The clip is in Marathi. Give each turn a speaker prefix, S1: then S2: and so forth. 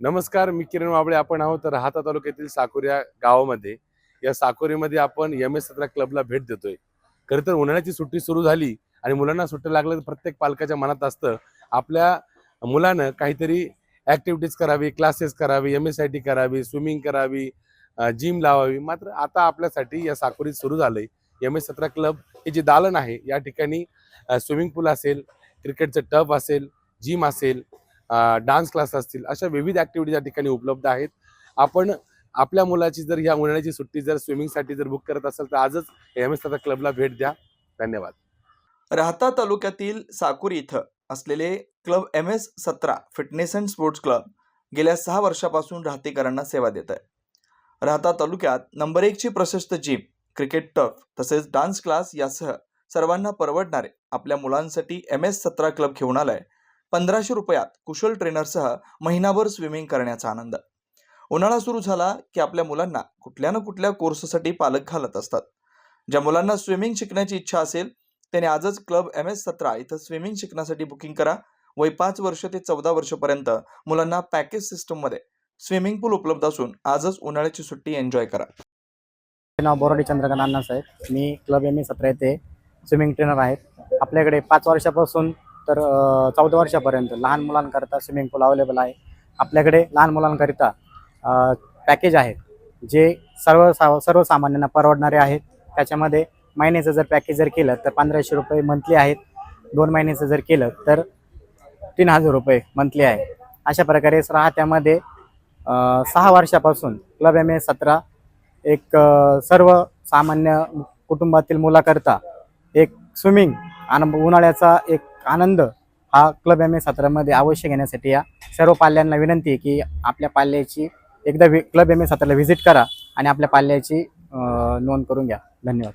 S1: नमस्कार मी किरण वाबळे. आपण आहोत राहता तालुक्यातील साकोरी या गावामध्ये. या साकोरीमध्ये आपण एम एस सतरा क्लबला भेट देतोय. खरं तर उन्हाळ्याची सुट्टी सुरू झाली आणि मुलांना सुट्टी लागलं तर प्रत्येक पालकाच्या मनात असतं. आपल्या मुलानं काहीतरी ॲक्टिव्हिटीज करावी क्लासेस करावी एम एस आय टी करावी स्विमिंग करावी जिम लावावी. मात्र आता आपल्यासाठी या साकोरीत सुरू झालंय. एम एस सतरा क्लब हे जे दालन आहे या ठिकाणी स्विमिंग पूल असेल क्रिकेटचं टब असेल जिम असेल डान्स क्लास असतील अशा विविध ॲक्टिव्हिटीज या ठिकाणी उपलब्ध आहेत. आपण आपल्या मुलाची जर ह्या उन्हाळ्याची सुट्टी जर स्विमिंगसाठी जर बुक करत असाल तर आजच एम एस आता क्लबला भेट द्या. धन्यवाद.
S2: राहता तालुक्यातील साकुरी इथं असलेले क्लब एम एस सतरा फिटनेस अँड स्पोर्ट्स क्लब गेल्या सहा वर्षापासून राहतेकरांना सेवा देत आहे. राहता तालुक्यात नंबर एकची प्रशस्त जिम क्रिकेट टफ तसेच डान्स क्लास यासह सर्वांना परवडणारे आपल्या मुलांसाठी एम एस सतरा क्लब घेऊन आलाय. पंधराशे रुपयात कुशल ट्रेनरसह महिनाभर स्विमिंग करण्याचा आनंद. उन्हाळा सुरू झाला की आपल्या मुलांना कुठल्या ना कुठल्या कोर्ससाठी पालक घालत असतात. ज्या मुलांना स्विमिंग शिकण्याची इच्छा असेल त्याने आजच क्लब एम एस सतरा इथं स्विमिंग शिकण्यासाठी बुकिंग करा. वय पाच वर्ष ते चौदा वर्षपर्यंत मुलांना पॅकेज सिस्टममध्ये स्विमिंग पूल उपलब्ध असून आजच उन्हाळ्याची सुट्टी एन्जॉय करा.
S3: नाव बोराडी चंद्रकांत अण्णासाहेब मी क्लब एम ए सतरा येथे स्विमिंग ट्रेनर आहेत आपल्याकडे पाच वर्षापासून तर चौदा वर्षापर्यंत लहान मुलांकरता स्विमिंग पूल अवेलेबल आहे. आपल्याकडे लहान मुलांकरिता पॅकेज आहेत जे सर्व सा सर्वसामान्यांना परवडणारे आहेत. त्याच्यामध्ये महिन्याचं जर पॅकेज जर केलं तर पंधराशे रुपये मंथली आहेत. दोन महिन्याचं जर केलं तर तीन हजार रुपये मंथली आहे. अशा प्रकारे राहत्यामध्ये सहा वर्षापासून क्लब एम ए सतरा एक सर्व सामान्य कुटुंबातील मुलाकरता एक स्विमिंग आणि उन्हाळ्याचा एक आनंद हा क्लब एम ए सतरामध्ये अवश्य घेण्यासाठी या सर्व पाल्यांना विनंती आहे की आपल्या पाल्याची एकदा क्लब एम ए सतराला व्हिजिट करा आणि आपल्या पाल्याची नोंद करून घ्या. धन्यवाद.